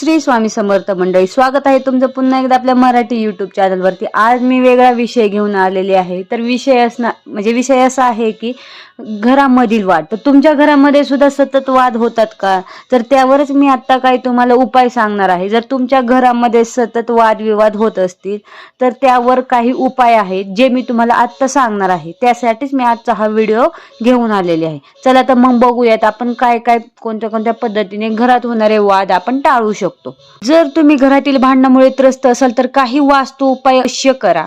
श्री स्वामी समर्थ मंडळी स्वागत आहे तुमचं पुन्हा एकदा आपल्या मराठी युट्यूब चॅनलवरती आज मी वेगळा विषय घेऊन आलेले आहे. तर विषय असणार म्हणजे विषय असा आहे की घरामधील वाद. तर तुमच्या घरामध्ये सुद्धा सतत वाद होतात का? तर त्यावरच मी आत्ता काही तुम्हाला उपाय सांगणार आहे. जर तुमच्या घरामध्ये सतत वादविवाद होत असतील तर त्यावर काही उपाय आहेत जे मी तुम्हाला आत्ता सांगणार आहे. त्यासाठीच मी आजचा हा व्हिडिओ घेऊन आलेले आहे. चला तर मग बघूयात आपण काय काय कोणत्या कोणत्या पद्धतीने घरात होणारे वाद आपण टाळू शकतो जर तुम्ही घरातील भांडणामुळे त्रस्त असाल तर काही वास्तू उपाय अवश्य करा.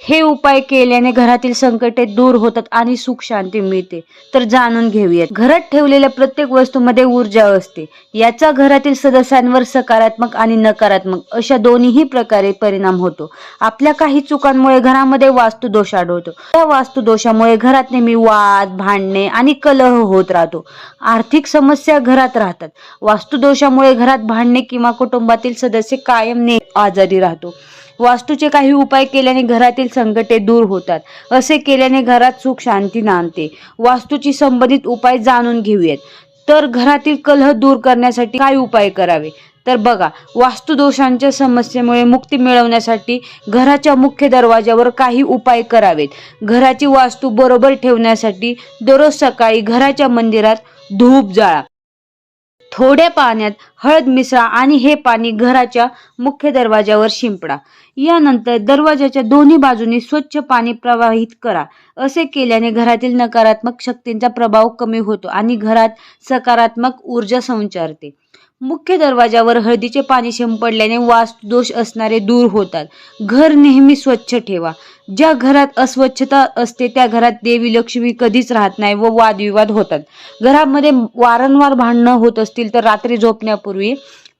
हे उपाय केल्याने घरातील संकटे दूर होतात आणि सुख शांती मिळते. तर जाणून घेऊयात. घरात ठेवलेल्या प्रत्येक वस्तूमध्ये ऊर्जा असते. याचा घरातील सदस्यांवर सकारात्मक आणि नकारात्मक अशा दोन्ही प्रकारे परिणाम होतो. आपल्या काही चुकांमुळे घरामध्ये वास्तुदोष आढळतो. त्या वास्तुदोषामुळे घरात नेहमी वाद भांडणे आणि कलह होत राहतो. आर्थिक समस्या घरात राहतात. वास्तुदोषामुळे घरात भांडणे किंवा कुटुंबातील सदस्य कायम ने आजारी राहतो. वास्तूचे काही उपाय केल्याने घरातील संकटे दूर होतात. असे केल्याने घरात सुख शांती नांदते. वास्तूची संबंधित उपाय जाणून घेऊयात. तर घरातील कलह दूर करण्यासाठी काय उपाय करावे? तर बघा वास्तुदोषांच्या समस्येमुळे मुक्ती मिळवण्यासाठी घराच्या मुख्य दरवाजावर काही उपाय करावेत. घराची वास्तू बरोबर ठेवण्यासाठी दररोज सकाळी घराच्या मंदिरात धूप जाळा. थोड्या पाण्यात हळद मिसळा आणि हे पाणी घराच्या मुख्य दरवाजावर शिंपडा. यानंतर दरवाजाच्या दोन्ही बाजूनी स्वच्छ पाणी प्रवाहित करा. असे केल्याने घरातील नकारात्मक शक्तींचा प्रभाव कमी होतो आणि घरात सकारात्मक ऊर्जा संचारते. मुख्य दरवाजावर हळदीचे पाणी शिंपडल्याने वास्तुदोष असणारे दूर होतात. घर नेहमी स्वच्छ ठेवा. ज्या घरात अस्वच्छता असते त्या घरात देवी लक्ष्मी कधीच राहत नाही व वादविवाद होतात. घरामध्ये वारंवार भांडणं होत असतील तर रात्री झोपण्यापूर्वी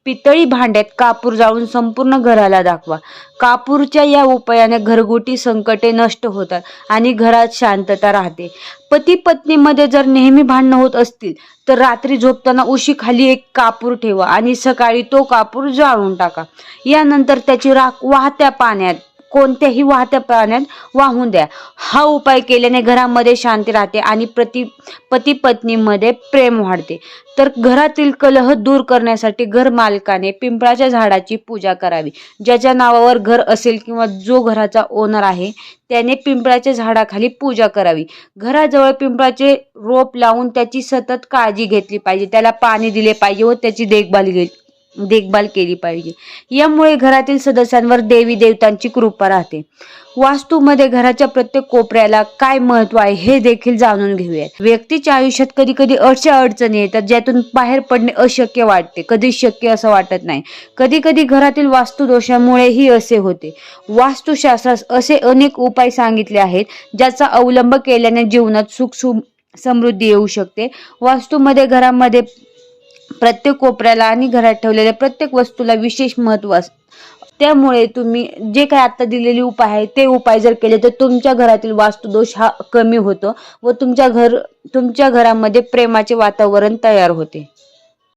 पितळी भांड्यात कापूर जाळून संपूर्ण घराला दाखवा. कापूरच्या या उपायाने घरगुती संकटे नष्ट होतात आणि घरात शांतता राहते. पती पत्नीमध्ये जर नेहमी भांडणं होत असतील तर रात्री झोपताना उशीखाली एक कापूर ठेवा आणि सकाळी तो कापूर जाळून टाका. यानंतर त्याची राख वाहत्या पाण्यात कोणत्याही वाहत्या पाण्यात वाहून द्या. हा उपाय केल्याने घरामध्ये शांती राहते आणि प्रति पती पत्नीमध्ये प्रेम वाढते. तर घरातील कलह दूर करण्यासाठी घर मालकाने पिंपळाच्या झाडाची पूजा करावी. ज्याच्या नावावर घर असेल किंवा जो घराचा ओनर आहे त्याने पिंपळाच्या झाडाखाली पूजा करावी. घराजवळ पिंपळाचे रोप लावून त्याची सतत काळजी घेतली पाहिजे. त्याला पाणी दिले पाहिजे व त्याची देखभाल देखभाल केली पाहिजे. यामुळे घरातील सदस्यांवर देवी देवतांची कृपा राहते. वास्तूमध्ये घराच्या प्रत्येक कोपऱ्याला काय महत्त्व आहे हे देखील जाणून घेऊयात. व्यक्तीच्या आयुष्यात कधी कधी अशा अडचणी येतात ज्यातून बाहेर पडणे अशक्य वाटते. कधी शक्य असं वाटत नाही. कधी कधी घरातील वास्तुदोषामुळेही असे होते. वास्तुशास्त्रात असे अनेक उपाय सांगितले आहेत ज्याचा अवलंब केल्याने जीवनात सुख सु समृद्धी येऊ शकते. वास्तूमध्ये घरामध्ये प्रत्येक कोपऱ्याला आणि घरात ठेवलेल्या प्रत्येक वस्तूला विशेष महत्त्व असते त्यामुळे तुम्ही जे काय आता दिलेले उपाय आहे ते उपाय जर केले तर तुमच्या घरातील वास्तुदोष हा कमी होतो व तुमच्या घर तुमच्या घरामध्ये प्रेमाचे वातावरण तयार होते.